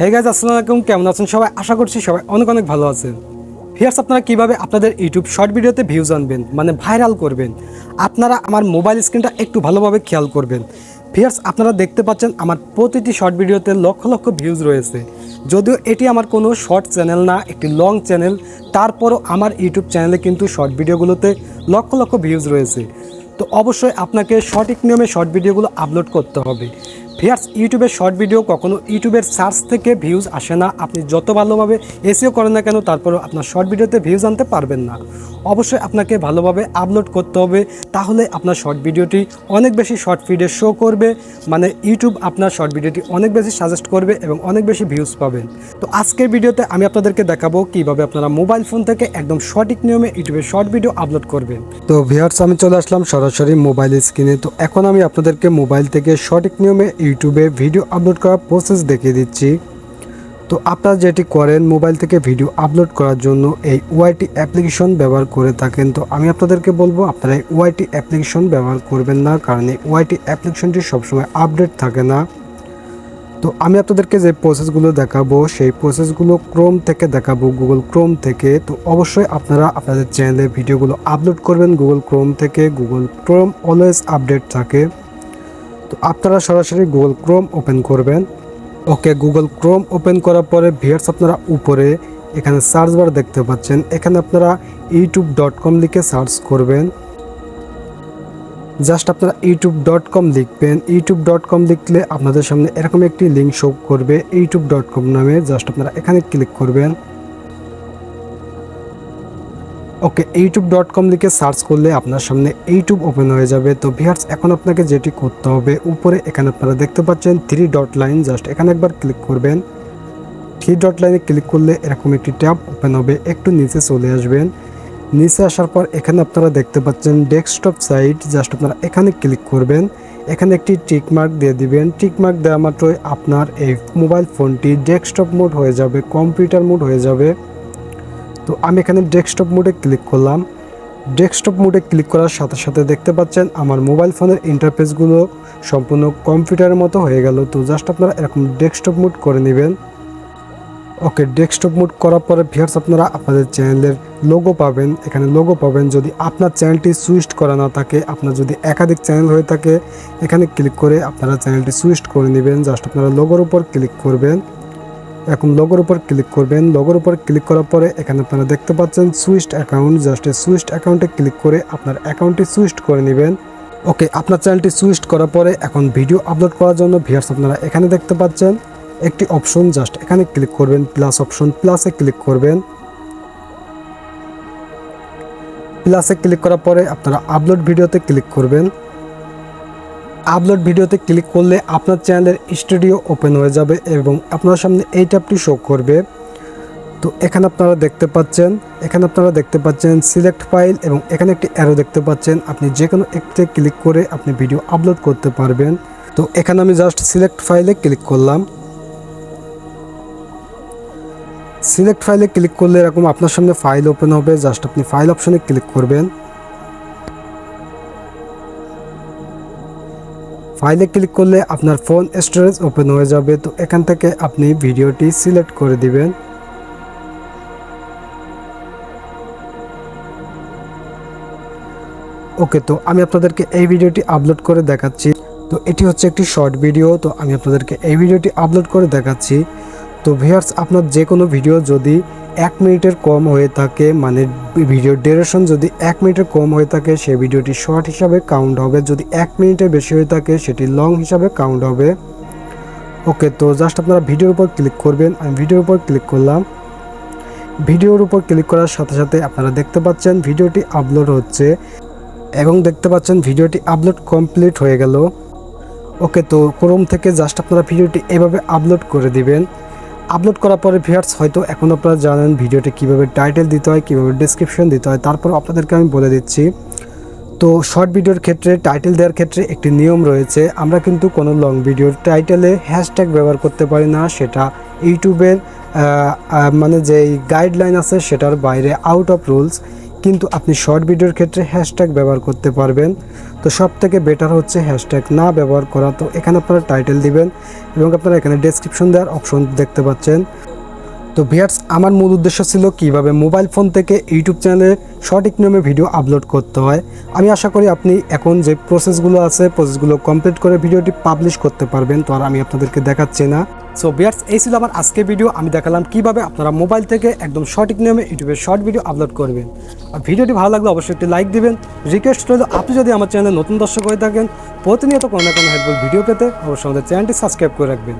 Hey guys আসসালামু আলাইকুম। কেমন আছেন সবাই? আশা করছি সবাই অনেক অনেক ভালো আছেন। ভিয়ার্স আপনারা কীভাবে আপনাদের ইউটিউব শর্ট ভিডিওতে ভিউজ আনবেন মানে ভাইরাল করবেন? আপনারা আমার মোবাইল স্ক্রিনটা একটু ভালোভাবে খেয়াল করবেন। ভিয়ার্স আপনারা দেখতে পাচ্ছেন আমার প্রতিটি শর্ট ভিডিওতে লক্ষ লক্ষ ভিউজ রয়েছে। যদিও এটি আমার কোনো শর্ট চ্যানেল না, একটি লং চ্যানেল তারপরও আমার ইউটিউব চ্যানেলে কিন্তু শর্ট ভিডিওগুলোতে লক্ষ লক্ষ ভিউজ রয়েছে। তো অবশ্যই আপনাকে সঠিক নিয়মে শর্ট ভিডিওগুলো আপলোড করতে হবে। ভিয়ার্স ইউটিউবের শর্ট ভিডিও, কখনো ইউটিউবের সার্চ থেকে ভিউজ আসে না। আপনি যত ভালোভাবে এসিও করেন না কেন, তারপরেও আপনার শর্ট ভিডিওতে ভিউজ আনতে পারবেন না। অবশ্যই আপনাকে ভালোভাবে আপলোড করতে হবে, তাহলে আপনার শর্ট ভিডিওটি অনেক বেশি শর্ট ফিডে শো করবে। মানে ইউটিউব আপনার শর্ট ভিডিওটি অনেক বেশি সাজেস্ট করবে এবং অনেক বেশি ভিউজ পাবেন তো আজকের ভিডিওতে আমি আপনাদেরকে দেখাবো কীভাবে আপনারা মোবাইল ফোন থেকে একদম সঠিক নিয়মে ইউটিউবে শর্ট ভিডিও আপলোড করবেন। তো ভিউয়ার্স, আমি চলে আসলাম সরাসরি মোবাইল স্ক্রিনে। তো এখন আমি আপনাদেরকে মোবাইল থেকে সঠিক নিয়মে ইউটিউবে ভিডিও আপলোড করার প্রসেস দেখিয়ে দিচ্ছি। তো আপনারা যেটি করেন, মোবাইল থেকে ভিডিও আপলোড করার জন্য এই ওয়াইটি অ্যাপ্লিকেশন ব্যবহার করে থাকেন। তো আমি আপনাদেরকে বলব, আপনারা এই ওয়াইটি অ্যাপ্লিকেশন ব্যবহার করবেন না, কারণ এই ওয়াইটি অ্যাপ্লিকেশনটি সবসময় আপডেট থাকে না। তো আমি আপনাদেরকে যে প্রসেসগুলো দেখাবো, সেই প্রসেসগুলো ক্রোম থেকে দেখাবো গুগল ক্রোম থেকে। তো অবশ্যই আপনারা আপনাদের চ্যানেলে ভিডিওগুলো আপলোড করবেন গুগল ক্রোম থেকে। গুগল ক্রোম অলওয়েজ আপডেট থাকে। তো আপনারা সরাসরি গুগল ক্রোম ওপেন করবেন। ওকে গুগল ক্রোম ওপেন করার পরে ভিয়ার্স আপনারা উপরে এখানে সার্চ বার দেখতে পাচ্ছেন। এখানে আপনারা ইউটিউব ডট কম লিখে সার্চ করবেন। জাস্ট আপনারা ইউটিউব ডট কম লিখবেন। ইউটিউব ডট কম লিখলে আপনাদের সামনে এরকম একটি লিঙ্ক শো করবে। ইউটিউব ডট কম নামে জাস্ট আপনারা এখানে ক্লিক করবেন। ওকে ইউটিউব ডট কম লিখে সার্চ করলে আপনার সামনে ইউটিউব ওপেন হয়ে যাবে। তো ভিয়ার্স এখন আপনাকে যেটি করতে হবে, উপরে এখানে আপনারা দেখতে পাচ্ছেন থ্রি ডট লাইন জাস্ট এখানে একবার ক্লিক করবেন। থ্রি ডট লাইনে ক্লিক করলে এরকম একটি ট্যাব ওপেন হবে, একটু নিচে চলে আসবেন। নিচে আসার পর এখানে আপনারা দেখতে পাচ্ছেন ডেস্কটপ সাইট জাস্ট আপনারা এখানে ক্লিক করবেন। এখানে একটি টিক মার্ক দিয়ে দিবেন। টিক মার্ক দেওয়া মাত্রই আপনার এই মোবাইল ফোনটি ডেস্কটপ মোড হয়ে যাবে কম্পিউটার মোড হয়ে যাবে। তো আমি এখানে ডেস্কটপ মোডে ক্লিক করলাম। ডেস্কটপ মোডে ক্লিক করার সাথে সাথে দেখতে পাচ্ছেন আমার মোবাইল ফোনের ইন্টারফেসগুলো সম্পূর্ণ কম্পিউটারের মতো হয়ে গেল। তো জাস্ট আপনারা এরকম ডেস্কটপ মোড করে নেবেন। ওকে ডেস্কটপ মোড করার পরে ভিয়ার্স আপনারা আপনাদের চ্যানেলের লোগো পাবেন। এখানে লোগো পাবেন। যদি আপনার চ্যানেলটি সুইচ করা না থাকে, আপনার যদি একাধিক চ্যানেল হয়ে থাকে, এখানে ক্লিক করে আপনারা চ্যানেলটি সুইচ করে নেবেন। জাস্ট আপনারা লোগোর উপর ক্লিক করবেন। এখন লগোর উপর ক্লিক করবেন। লগোর উপর ক্লিক করার পরে এখানে আপনারা দেখতে পাচ্ছেন সুইস্ট অ্যাকাউন্ট জাস্ট সুইস্ট অ্যাকাউন্টে ক্লিক করে আপনার অ্যাকাউন্টটি সুইস্ট করে নেবেন। ওকে আপনার চ্যানেলটি সুইস্ট করার পরে এখন ভিডিও আপলোড করার জন্য ভিয়ার্স আপনারা এখানে দেখতে পাচ্ছেন একটি অপশন জাস্ট এখানে ক্লিক করবেন প্লাস অপশন প্লাসে ক্লিক করবেন। প্লাসে ক্লিক করার পরে আপনারা আপলোড ভিডিওতে ক্লিক করবেন। আপলোড ভিডিওতে ক্লিক করলে আপনার চ্যানেলের স্টুডিও ওপেন হয়ে যাবে এবং আপনার সামনে এই ট্যাবটি শো করবে। তো এখানে আপনারা দেখতে পাচ্ছেন, এখানে আপনারা দেখতে পাচ্ছেন সিলেক্ট ফাইল এবং এখানে একটি অ্যারো দেখতে পাচ্ছেন। আপনি যে কোনো একটি ক্লিক করে আপনি ভিডিও আপলোড করতে পারবেন। তো এখানে আমি জাস্ট সিলেক্ট ফাইলে ক্লিক করলাম। সিলেক্ট ফাইলে ক্লিক করলে এরকম আপনার সামনে ফাইল ওপেন হবে। জাস্ট আপনি ফাইল অপশনে ক্লিক করবেন। ফাইলে ক্লিক করলে আপনার ফোন স্টোরেজ ওপেন হয়ে যাবে। তো এখান থেকে আপনি ভিডিওটি সিলেক্ট করে দিবেন। ওকে, তো আমি আপনাদেরকে এই ভিডিওটি আপলোড করে দেখাচ্ছি। তো এটি হচ্ছে একটি শর্ট ভিডিও, তো আমি আপনাদেরকে এই ভিডিওটি আপলোড করে দেখাচ্ছি। তো ভিউয়ার্স, আপনার যে কোনো ভিডিও যদি এক মিনিটের কম হয়ে থাকে মানে ভিডিওর ডিউরেশন যদি এক মিনিটের কম হয়ে থাকে সেই ভিডিওটি শর্ট হিসাবে কাউন্ট হবে। যদি এক মিনিটের বেশি হয়ে থাকে, সেটি লং হিসাবে কাউন্ট হবে। ওকে তো জাস্ট আপনারা ভিডিওর উপর ক্লিক করবেন। আমি ভিডিওর উপর ক্লিক করলাম। ভিডিওর উপর ক্লিক করার সাথে সাথে আপনারা দেখতে পাচ্ছেন ভিডিওটি আপলোড হচ্ছে এবং দেখতে পাচ্ছেন ভিডিওটি আপলোড কমপ্লিট হয়ে গেল। ওকে তো ক্রোম থেকে জাস্ট আপনারা ভিডিওটি এভাবে আপলোড করে দিবেন। আপলোড করার পরে ভিউয়ার্স, হয়তো এখন আপনারা জানেন ভিডিওটি কীভাবে টাইটেল দিতে হয়, কীভাবে ডিসক্রিপশন দিতে হয়, তারপর আপনাদেরকে আমি বলে দিচ্ছি। তো শর্ট ভিডিওর ক্ষেত্রে টাইটেল দেওয়ার ক্ষেত্রে একটি নিয়ম রয়েছে। আমরা কিন্তু কোনো লং ভিডিওর টাইটেলে হ্যাশট্যাগ ব্যবহার করতে পারি না, সেটা ইউটিউবের মানে যেই গাইডলাইন আছে, সেটার বাইরে আউট অফ রুলস কিন্তু আপনি শর্ট ভিডিওর ক্ষেত্রে হ্যাশট্যাগ ব্যবহার করতে পারবেন। তো সব থেকে বেটার হচ্ছে হ্যাশট্যাগ না ব্যবহার করা। তো এখানে আপনারা টাইটেল দিবেন এবং আপনারা এখানে ডেসক্রিপশন দেওয়ার অপশন দেখতে পাচ্ছেন। তো ভিয়ার্স, আমার মূল উদ্দেশ্য ছিল কীভাবে মোবাইল ফোন থেকে ইউটিউব চ্যানেলে সঠিক নিয়মে ভিডিও আপলোড করতে হয়। আমি আশা করি আপনি এখন যে প্রসেসগুলো আছে প্রসেসগুলো কমপ্লিট করে ভিডিওটি পাবলিশ করতে পারবেন, তো আর আমি আপনাদেরকে দেখাচ্ছি না। সো ভিয়ার্স, এই ছিল আমার আজকের ভিডিও আমি দেখালাম কীভাবে আপনারা মোবাইল থেকে একদম সঠিক নিয়মে ইউটিউবে শর্ট ভিডিও আপলোড করবেন। আর ভিডিওটি ভালো লাগলে অবশ্যই একটি লাইক দিবেন। রিকোয়েস্ট রইল, আপনি যদি আমার চ্যানেলে নতুন দর্শক হয়ে থাকেন, প্রতিনিয়ত কোনো না কোনো হেল্পফুল ভিডিও পেতে অবশ্যই আমাদের চ্যানেলটি সাবস্ক্রাইব করে রাখবেন।